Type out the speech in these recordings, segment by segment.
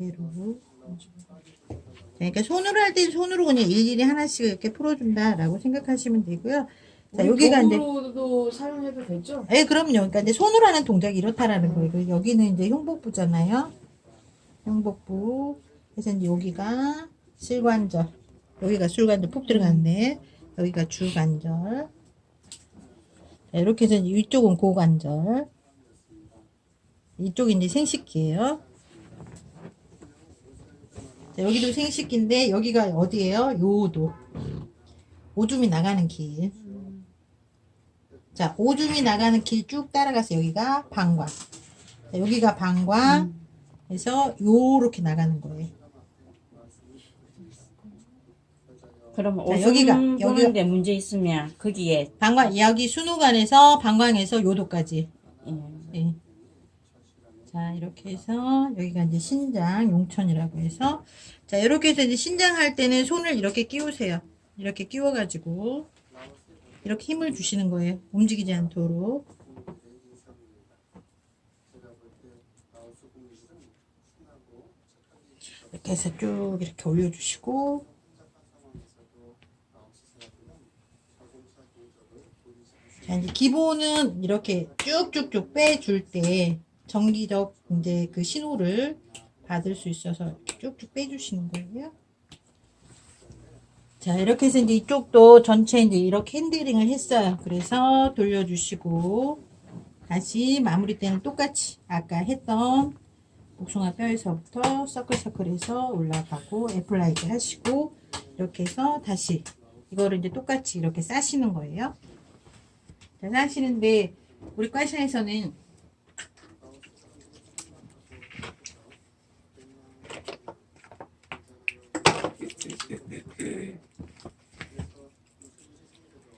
얘로. 그러니까 손으로 할땐 손으로 그냥 일일이 하나씩 이렇게 풀어준다라고 생각하시면 되고요. 자, 여기가 이제 도구로도 사용해도 되죠? 예, 그럼요. 그러니까 이제 손으로 하는 동작이 이렇다라는 거예요. 그리고 여기는 이제 흉복부잖아요. 흉복부. 그래서 이제 여기가 실관절. 여기가 술관절 푹 들어갔네. 여기가 주관절. 자, 이렇게 해서 이제 이쪽은 고관절. 이쪽이 이제 생식기예요. 자, 여기도 생식기인데 여기가 어디예요? 요도. 오줌이 나가는 길. 자, 오줌이 나가는 길 쭉 따라가서 여기가 방광. 자, 여기가 방광. 그래서 요렇게 나가는 거예요. 그럼 자, 여기가, 여기가- 보는데 문제 있으면 거기에 방광, 여기 순호관에서 방광에서 요도까지. 예. 예. 자, 이렇게 해서 여기가 이제 신장, 용천이라고 해서 자, 이렇게 해서 이제 신장 할 때는 손을 이렇게 끼우세요. 이렇게 끼워 가지고 이렇게 힘을 주시는 거예요. 움직이지 않도록. 이렇게 해서 쭉 이렇게 올려 주시고 자, 이제 기본은 이렇게 쭉쭉쭉 빼줄 때 정기적 이제 그 신호를 받을 수 있어서 쭉쭉 빼주시는 거예요. 자, 이렇게 해서 이제 이쪽도 전체 이제 이렇게 핸들링을 했어요. 그래서 돌려주시고 다시 마무리 때는 똑같이 아까 했던 복숭아 뼈에서부터 서클서클해서 올라가고 애플라이트 하시고 이렇게 해서 다시 이거를 이제 똑같이 이렇게 싸시는 거예요. 자, 싸시는데 우리 과샤에서는 그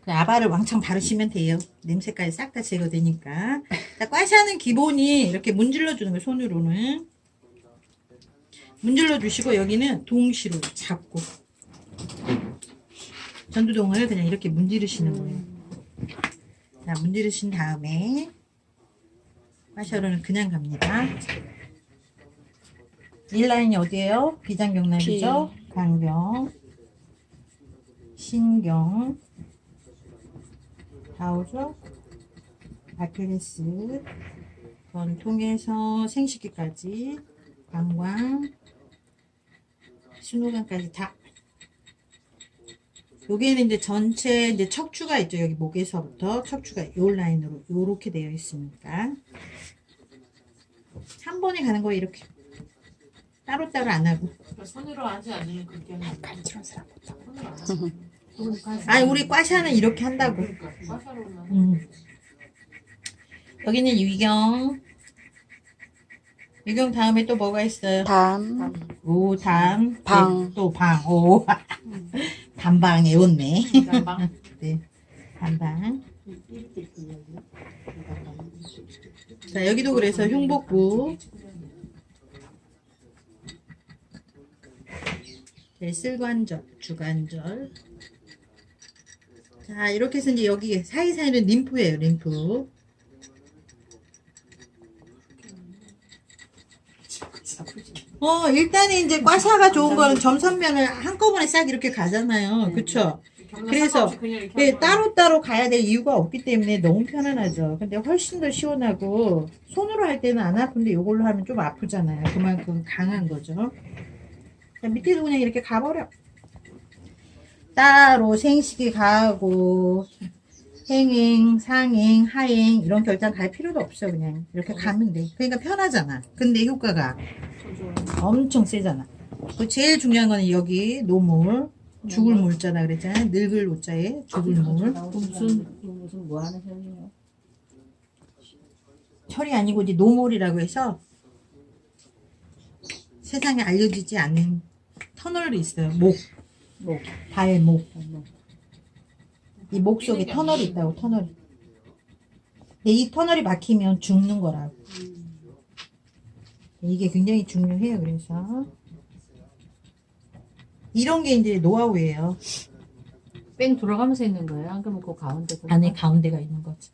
아바를 왕창 바르시면 돼요. 냄새까지 싹 다 제거되니까. 자, 과샤는 기본이 이렇게 문질러 주는 거예요. 손으로는. 문질러 주시고 여기는 동시로 잡고 전두동을 그냥 이렇게 문지르시는 거예요. 자, 문지르신 다음에 과샤로는 그냥 갑니다. 일라인이 어디예요? 비장경락이죠? 강경, 신경, 다오죠? 아킬레스, 통해서 생식기까지, 방광, 신호관까지 다. 여기는 이제 전체 이제 척추가 있죠. 여기 목에서부터 척추가 요 라인으로 요렇게 되어 있으니까. 3번에 가는 거 이렇게. 따로따로 안 하고. 그러니까 손으로 하지 않으면 그렇게. 손으로 안 하지. 아니, 우리 과샤는 이렇게 한다고. 그러니까 음. 여기는 유경. 유경 다음에 또 뭐가 있어요? 담, 오, 담. 방. 네, 또 방. 오. 담방 애웠네. 난방 네. 담방. 자, 여기도 그래서 흉복부. 네, 쓸관절, 주관절. 자, 이렇게 해서 이제 여기 사이사이는 림프예요, 림프. 어, 일단은 이제 과샤가 좋은 거는 점선면을 한꺼번에 싹 이렇게 가잖아요. 그쵸? 그래서 예, 따로따로 가야 될 이유가 없기 때문에 너무 편안하죠. 근데 훨씬 더 시원하고 손으로 할 때는 안 아픈데 이걸로 하면 좀 아프잖아요. 그만큼 강한 거죠. 자, 밑에도 그냥 이렇게 가버려. 따로 생식기 가고 행행, 상행, 하행 이런 결정 갈 필요도 없어 그냥 이렇게 가면 돼. 그러니까 편하잖아. 근데 효과가 엄청 세잖아. 그 제일 중요한 거는 여기 노물 죽을 물자라 그랬잖아요. 늙을 노자에 죽을 물. 무슨 무슨 뭐 하는 소리예요? 철이 아니고 이제 노물이라고 해서 세상에 알려지지 않는 터널이 있어요. 목, 목, 발목. 목. 이 목 속에 터널이 있다고 터널이. 근데 이 터널이 막히면 죽는 거라고. 이게 굉장히 중요해요. 그래서 이런 게 이제 노하우예요. 뺑 돌아가면서 있는 거예요? 안 그러면 그 가운데 안에 가운데가 있는 거지.